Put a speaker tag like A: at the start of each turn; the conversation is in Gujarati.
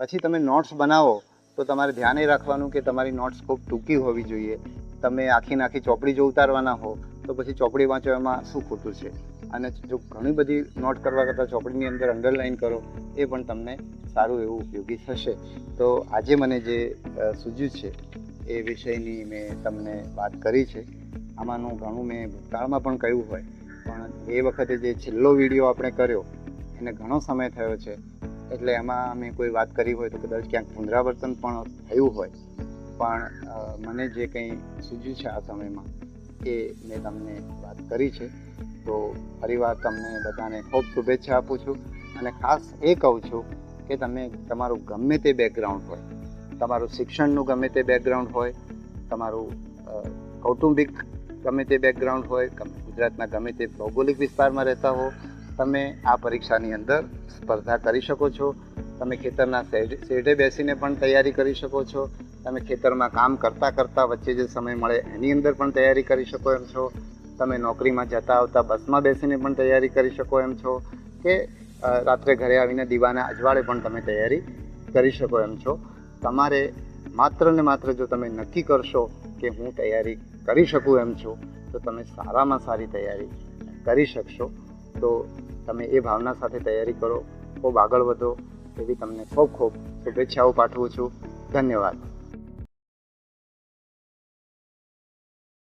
A: પછી તમે નોટ્સ બનાવો, તો તમારે ધ્યાન રાખવાનું કે તમારી નોટ્સ ખૂબ ટૂંકી હોવી જોઈએ. તમે આખી નાખી ચોપડી જો ઉતારવાના હો, તો પછી ચોપડી વાંચો એમાં શું ખોટું છે? અને જો ઘણી બધી નોટ કરવા કરતાં ચોપડીની અંદર અંડરલાઇન કરો, એ પણ તમને સારું એવું ઉપયોગી થશે. તો આજે મને જે સૂજ્યું છે, એ વિષયની મેં તમને વાત કરી છે. આમાંનું ઘણું મેં ભૂતકાળમાં પણ કહ્યું હોય. પણ એ વખતે જે છેલ્લો વીડિયો આપણે કર્યો, એને ઘણો સમય થયો છે. એટલે એમાં મેં કોઈ વાત કરી હોય તો કદાચ ક્યાંક પુનરાવર્તન પણ થયું હોય. પણ મને જે કંઈ સૂજ્યું છે આ સમયમાં એ મેં તમને વાત કરી છે, તો ફરીવાર તમને બધાને ખૂબ શુભેચ્છા આપું છું અને ખાસ એ કહું છું કે તમે, તમારું ગમે તે બેકગ્રાઉન્ડ હોય, તમારું શિક્ષણનું ગમે તે બેકગ્રાઉન્ડ હોય, તમારું કૌટુંબિક ગમે તે બેકગ્રાઉન્ડ હોય ગુજરાતના ગમે તે ભૌગોલિક વિસ્તારમાં રહેતા હો તમે આ પરીક્ષાની અંદર સ્પર્ધા કરી શકો છો. તમે ખેતરના શેઢે બેસીને પણ તૈયારી કરી શકો છો. તમે ખેતરમાં કામ કરતાં કરતાં વચ્ચે જે સમય મળે એની અંદર પણ તૈયારી કરી શકો એમ છો. તમે નોકરીમાં જતા આવતા બસમાં બેસીને પણ તૈયારી કરી શકો એમ છો કે રાત્રે ઘરે આવીને દીવાના અજવાળે પણ તમે તૈયારી કરી શકો એમ છો. તમારે માત્ર ને માત્ર જો તમે નક્કી કરશો કે હું તૈયારી કરી શકું એમ છું, તો તમે સારામાં સારી તૈયારી કરી શકશો. તો તમે એ ભાવના સાથે તૈયારી કરો. ખૂબ આગળ વધો. એવી તમને ખૂબ ખૂબ શુભેચ્છાઓ પાઠવું છું. ધન્યવાદ.